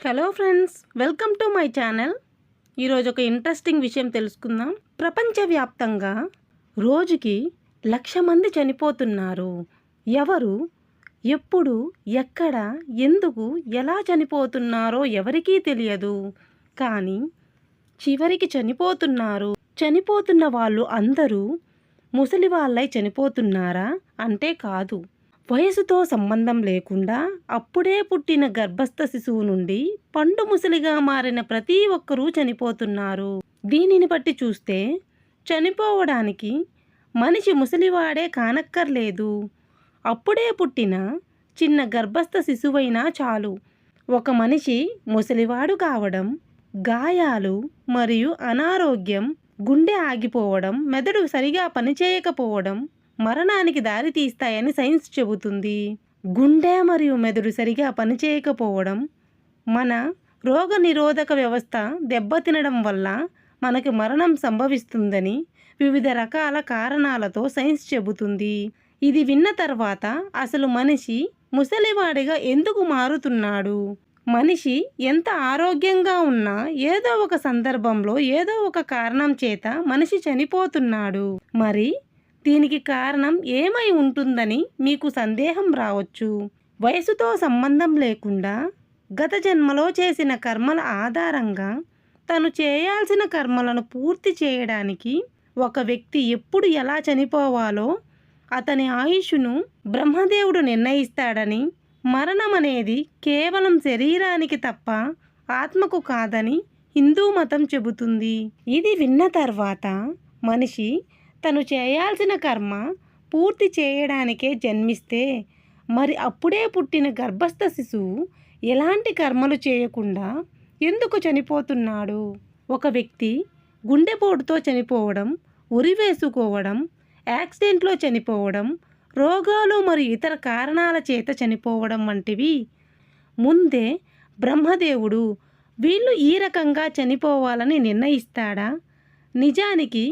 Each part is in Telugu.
Hello friends welcome to my channel. ఈరోజు ఒక ఇంట్రెస్టింగ్ విషయం తెలుసుకుందాం. ప్రపంచవ్యాప్తంగా రోజుకి లక్ష మంది చనిపోతున్నారు. ఎవరు ఎప్పుడు ఎక్కడ ఎందుకు ఎలా చనిపోతున్నారో ఎవరికీ తెలియదు. కానీ చివరికి చనిపోతున్నారు. చనిపోతున్న వాళ్ళు అందరూ ముసలి వాళ్ళై చనిపోతున్నారా? అంటే కాదు. వయసుతో సంబంధం లేకుండా అప్పుడే పుట్టిన గర్భస్థ శిశువు నుండి పండు ముసలిగా మారిన ప్రతి ఒక్కరూ చనిపోతున్నారు. దీనిని బట్టి చూస్తే చనిపోవడానికి మనిషి ముసలివాడే కానక్కర్లేదు. అప్పుడే పుట్టిన చిన్న గర్భస్థ శిశువైనా చాలు. ఒక మనిషి ముసలివాడు కావడం గాయాలు మరియు అనారోగ్యం గుండె ఆగిపోవడం మెదడు సరిగా పనిచేయకపోవడం మరణానికి దారితీస్తాయని సైన్స్ చెబుతుంది. గుండె మరియు మెదడు సరిగా పనిచేయకపోవడం మన రోగ నిరోధక వ్యవస్థ దెబ్బతినడం వల్ల మనకు మరణం సంభవిస్తుందని వివిధ రకాల కారణాలతో సైన్స్ చెబుతుంది. ఇది విన్న తర్వాత అసలు మనిషి ముసలివాడిగా ఎందుకు మారుతున్నాడు? మనిషి ఎంత ఆరోగ్యంగా ఉన్నా ఏదో ఒక సందర్భంలో ఏదో ఒక కారణం చేత మనిషి చనిపోతున్నాడు. మరి దీనికి కారణం ఏమై ఉంటుందని మీకు సందేహం రావచ్చు. వయసుతో సంబంధం లేకుండా గత జన్మలో చేసిన కర్మల ఆధారంగా తను చేయాల్సిన కర్మలను పూర్తి చేయడానికి ఒక వ్యక్తి ఎప్పుడు ఎలా చనిపోవాలో అతని ఆయుష్ను బ్రహ్మదేవుడు నిర్ణయిస్తాడని మరణం అనేది కేవలం శరీరానికి తప్ప ఆత్మకు కాదని హిందూ మతం చెబుతుంది. ఇది విన్న తర్వాత మనిషి తను చేయాల్సిన కర్మ పూర్తి చేయడానికే జన్మిస్తే మరి అప్పుడే పుట్టిన గర్భస్థ శిశువు ఎలాంటి కర్మలు చేయకుండా ఎందుకు చనిపోతున్నాడు? ఒక వ్యక్తి గుండెపోటుతో చనిపోవడం ఉరి వేసుకోవడం యాక్సిడెంట్లో చనిపోవడం రోగాలు మరియు ఇతర కారణాల చేత చనిపోవడం వంటివి ముందే బ్రహ్మదేవుడు వీళ్ళు ఈ రకంగా చనిపోవాలని నిర్ణయిస్తాడా? నిజానికి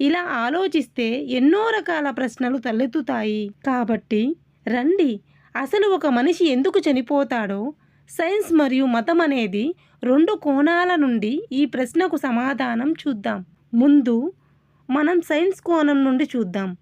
ఇలా ఆలోచిస్తే ఎన్నో రకాల ప్రశ్నలు తలెత్తుతాయి. కాబట్టి రండి అసలు ఒక మనిషి ఎందుకు చనిపోతాడో సైన్స్ మరియు మతం అనేది రెండు కోణాల నుండి ఈ ప్రశ్నకు సమాధానం చూద్దాం. ముందు మనం సైన్స్ కోణం నుండి చూద్దాం.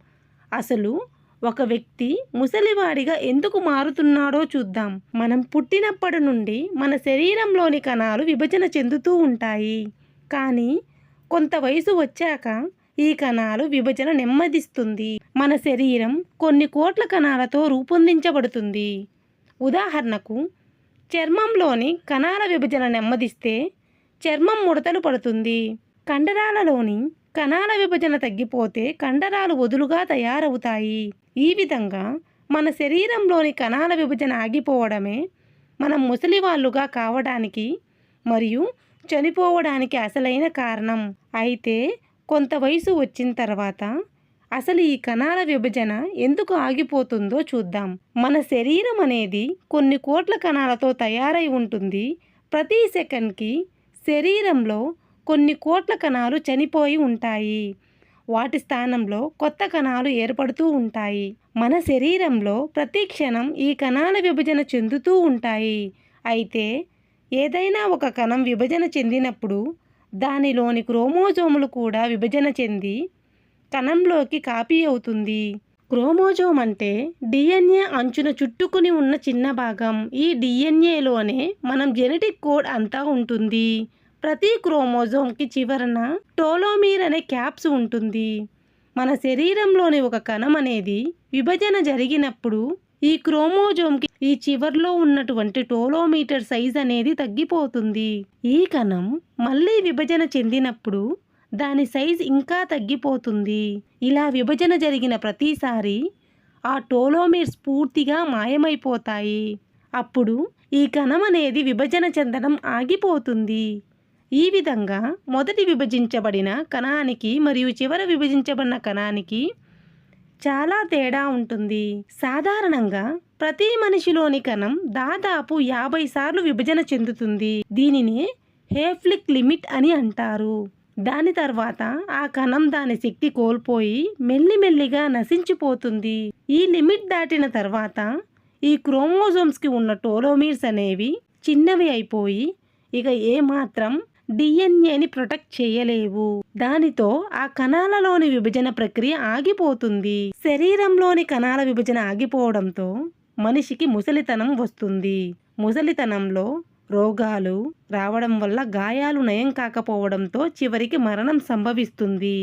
అసలు ఒక వ్యక్తి ముసలివాడిగా ఎందుకు మారుతున్నాడో చూద్దాం. మనం పుట్టినప్పటి నుండి మన శరీరంలోని కణాలు విభజన చెందుతూ ఉంటాయి. కానీ కొంత వయసు వచ్చాక ఈ కణాలు విభజన నెమ్మదిస్తుంది. మన శరీరం కొన్ని కోట్ల కణాలతో రూపొందించబడుతుంది. ఉదాహరణకు చర్మంలోని కణాల విభజన నెమ్మదిస్తే చర్మం ముడతలు పడుతుంది. కండరాలలోని కణాల విభజన తగ్గిపోతే కండరాలు వదులుగా తయారవుతాయి. ఈ విధంగా మన శరీరంలోని కణాల విభజన ఆగిపోవడమే మనం ముసలివాళ్ళుగా కావడానికి మరియు చనిపోవడానికి అసలైన కారణం. అయితే కొంత వయసు వచ్చిన తర్వాత అసలు ఈ కణాల విభజన ఎందుకు ఆగిపోతుందో చూద్దాం. మన శరీరం అనేది కొన్ని కోట్ల కణాలతో తయారై ఉంటుంది. ప్రతి సెకండ్కి శరీరంలో కొన్ని కోట్ల కణాలు చనిపోయి ఉంటాయి. వాటి స్థానంలో కొత్త కణాలు ఏర్పడుతూ ఉంటాయి. మన శరీరంలో ప్రతి క్షణం ఈ కణాల విభజన చెందుతూ ఉంటాయి. అయితే ఏదైనా ఒక కణం విభజన చెందినప్పుడు దానిలోని క్రోమోజోములు కూడా విభజన చెంది కణంలోకి కాపీ అవుతుంది. క్రోమోజోమ్ అంటే డిఎన్ఏ అంచున చుట్టుకుని ఉన్న చిన్న భాగం. ఈ డిఎన్ఏలోనే మనం జెనెటిక్ కోడ్ అంతా ఉంటుంది. ప్రతి క్రోమోజోమ్కి చివరన టోలోమీర్ అనే క్యాప్స్ ఉంటుంది. మన శరీరంలోని ఒక కణం అనేది విభజన జరిగినప్పుడు ఈ క్రోమోజోమ్కి ఈ చివర్లో ఉన్నటువంటి టోలోమీటర్ సైజ్ అనేది తగ్గిపోతుంది. ఈ కణం మళ్ళీ విభజన చెందినప్పుడు దాని సైజ్ ఇంకా తగ్గిపోతుంది. ఇలా విభజన జరిగిన ప్రతిసారి ఆ టోలోమీర్స్ పూర్తిగా మాయమైపోతాయి. అప్పుడు ఈ కణం అనేది విభజన చెందడం ఆగిపోతుంది. ఈ విధంగా మొదటి విభజించబడిన కణానికి మరియు చివర విభజించబడిన కణానికి చాలా తేడా ఉంటుంది. సాధారణంగా ప్రతి మనిషిలోని కణం దాదాపు యాభై సార్లు విభజన చెందుతుంది. దీనిని హేఫ్లిక్ లిమిట్ అని అంటారు. దాని తర్వాత ఆ కణం దాని శక్తి కోల్పోయి మెల్లిమెల్లిగా నశించిపోతుంది. ఈ లిమిట్ దాటిన తర్వాత ఈ క్రోమోజోమ్స్కి ఉన్న టోలోమీర్స్ అనేవి చిన్నవి అయిపోయి ఇక ఏమాత్రం డిఎన్ఏని ప్రొటెక్ట్ చేయలేవు. దానితో ఆ కణాలలోని విభజన ప్రక్రియ ఆగిపోతుంది. శరీరంలోని కణాల విభజన ఆగిపోవడంతో మనిషికి ముసలితనం వస్తుంది. ముసలితనంలో రోగాలు రావడం వల్ల గాయాలు నయం కాకపోవడంతో చివరికి మరణం సంభవిస్తుంది.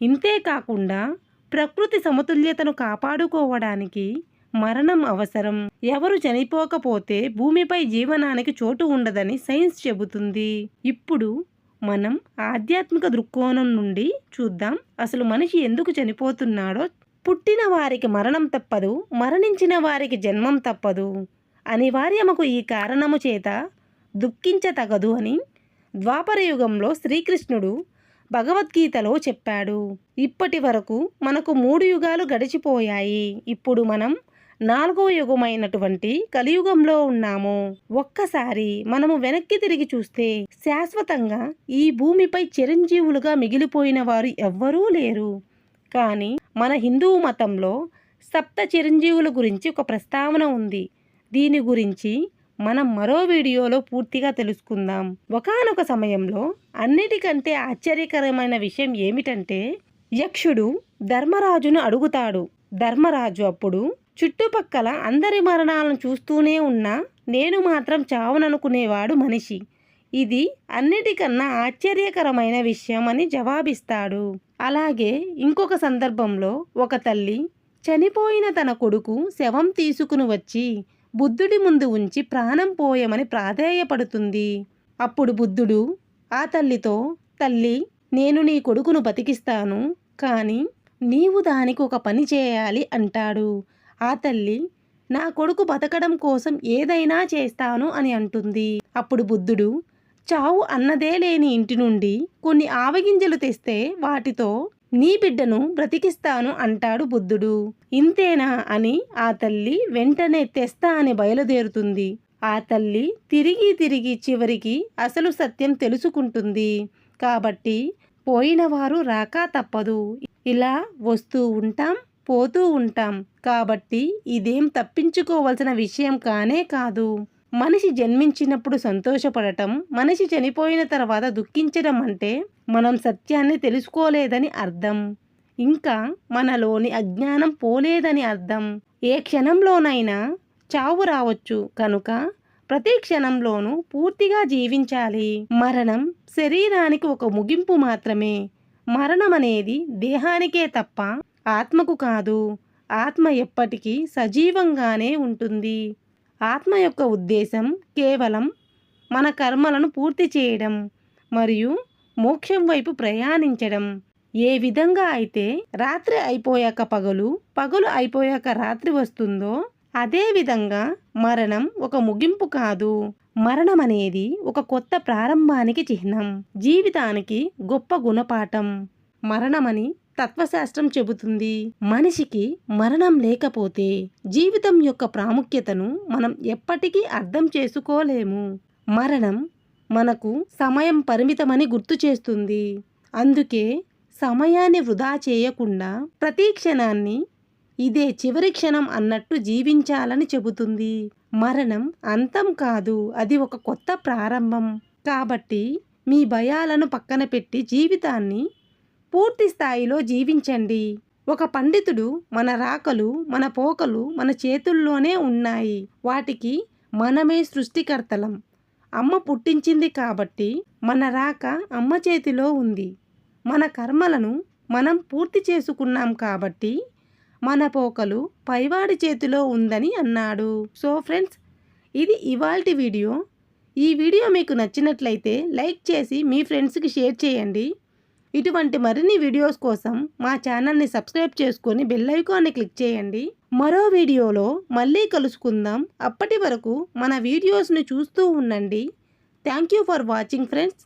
ఇంతే కాకుండా ప్రకృతి సమతుల్యతను కాపాడుకోవడానికి మరణం అవసరం. ఎవరు చనిపోకపోతే భూమిపై జీవనానికి చోటు ఉండదని సైన్స్ చెబుతుంది. ఇప్పుడు మనం ఆధ్యాత్మిక దృక్కోణం నుండి చూద్దాం. అసలు మనిషి ఎందుకు చనిపోతున్నాడో? పుట్టిన వారికి మరణం తప్పదు మరణించిన వారికి జన్మం తప్పదు అనివార్యముకు ఈ కారణము చేత దుఃఖించతగదు అని ద్వాపరయుగంలో శ్రీకృష్ణుడు భగవద్గీతలో చెప్పాడు. ఇప్పటి వరకు మనకు మూడు యుగాలు గడిచిపోయాయి. ఇప్పుడు మనం నాలుగో యుగమైనటువంటి కలియుగంలో ఉన్నాము. ఒక్కసారి మనము వెనక్కి తిరిగి చూస్తే శాశ్వతంగా ఈ భూమిపై చిరంజీవులుగా మిగిలిపోయిన వారు ఎవ్వరూ లేరు. కానీ మన హిందూ మతంలో సప్త చిరంజీవుల గురించి ఒక ప్రస్తావన ఉంది. దీని గురించి మనం మరో వీడియోలో పూర్తిగా తెలుసుకుందాం. ఒకనొక సమయంలో అన్నిటికంటే ఆశ్చర్యకరమైన విషయం ఏమిటంటే యక్షుడు ధర్మరాజును అడుగుతాడు. ధర్మరాజు అప్పుడు చుట్టుపక్కల అందరి మరణాలను చూస్తూనే ఉన్నా నేను మాత్రం చావుననుకునేవాడు మనిషి. ఇది అన్నిటికన్నా ఆశ్చర్యకరమైన విషయం అని జవాబిస్తాడు. అలాగే ఇంకొక సందర్భంలో ఒక తల్లి చనిపోయిన తన కొడుకు శవం తీసుకుని వచ్చి బుద్ధుడి ముందు ఉంచి ప్రాణం పోయమని ప్రాధేయపడుతుంది. అప్పుడు బుద్ధుడు ఆ తల్లితో తల్లి నేను నీ కొడుకును బతికిస్తాను కానీ నీవు దానికి ఒక పని చేయాలి అంటాడు. ఆ తల్లి నా కొడుకు బతకడం కోసం ఏదైనా చేస్తాను అని అంటుంది. అప్పుడు బుద్ధుడు చావు అన్నదే లేని ఇంటి నుండి కొన్ని ఆవగింజలు తెస్తే వాటితో నీ బిడ్డను బ్రతికిస్తాను అంటాడు బుద్ధుడు. ఇంతేనా అని ఆ తల్లి వెంటనే తెస్తా అని బయలుదేరుతుంది. ఆ తల్లి తిరిగి తిరిగి చివరికి అసలు సత్యం తెలుసుకుంటుంది. కాబట్టి పోయినవారు రాక తప్పదు. ఇలా వస్తూ ఉంటాం పోతూ ఉంటాం. కాబట్టి ఇదేం తప్పించుకోవలసిన విషయం కానే కాదు. మనిషి జన్మించినప్పుడు సంతోషపడటం మనిషి చనిపోయిన తర్వాత దుఃఖించడం అంటే మనం సత్యాన్ని తెలుసుకోలేదని అర్థం. ఇంకా మనలోని అజ్ఞానం పోలేదని అర్థం. ఏ క్షణంలోనైనా చావు రావచ్చు కనుక ప్రతి క్షణంలోనూ పూర్తిగా జీవించాలి. మరణం శరీరానికి ఒక ముగింపు మాత్రమే. మరణం అనేది దేహానికే తప్ప ఆత్మకు కాదు. ఆత్మ ఎప్పటికీ సజీవంగానే ఉంటుంది. ఆత్మ యొక్క ఉద్దేశం కేవలం మన కర్మలను పూర్తి చేయడం మరియు మోక్షం వైపు ప్రయాణించడం. ఏ విధంగా అయితే రాత్రి అయిపోయాక పగలు పగలు అయిపోయాక రాత్రి వస్తుందో అదే విధంగా మరణం ఒక ముగింపు కాదు. మరణం అనేది ఒక కొత్త ప్రారంభానికి చిహ్నం. జీవితానికి గొప్ప గుణపాఠం. మరణమని తత్వశాస్త్రం చెబుతుంది. మనిషికి మరణం లేకపోతే జీవితం యొక్క ప్రాముఖ్యతను మనం ఎప్పటికీ అర్థం చేసుకోలేము. మరణం మనకు సమయం పరిమితమని గుర్తు చేస్తుంది. అందుకే సమయాన్ని వృధా చేయకుండా ప్రతి క్షణాన్ని ఇదే చివరి క్షణం అన్నట్టు జీవించాలని చెబుతుంది. మరణం అంతం కాదు అది ఒక కొత్త ప్రారంభం. కాబట్టి మీ భయాలను పక్కన పెట్టి జీవితాన్ని పూర్తి స్థాయిలో జీవించండి. ఒక పండితుడు మన రాకలు మన పోకలు మన చేతుల్లోనే ఉన్నాయి. వాటికి మనమే సృష్టికర్తలం. అమ్మ పుట్టించింది కాబట్టి మన రాక అమ్మ చేతిలో ఉంది. మన కర్మలను మనం పూర్తి చేసుకున్నాం కాబట్టి మన పోకలు పైవాడి చేతిలో ఉందని అన్నాడు. సో ఫ్రెండ్స్ ఇది ఇవాల్టి వీడియో. ఈ వీడియో మీకు నచ్చినట్లయితే లైక్ చేసి మీ ఫ్రెండ్స్కి షేర్ చేయండి. ఇటువంటి మరిన్ని వీడియోస్ కోసం మా ఛానల్ని సబ్స్క్రైబ్ చేసుకొని బెల్ ఐకాన్ని క్లిక్ చేయండి. మరో వీడియోలో మళ్ళీ కలుసుకుందాం. అప్పటి వరకు మన వీడియోస్ని చూస్తూ ఉండండి. Thank you for watching friends.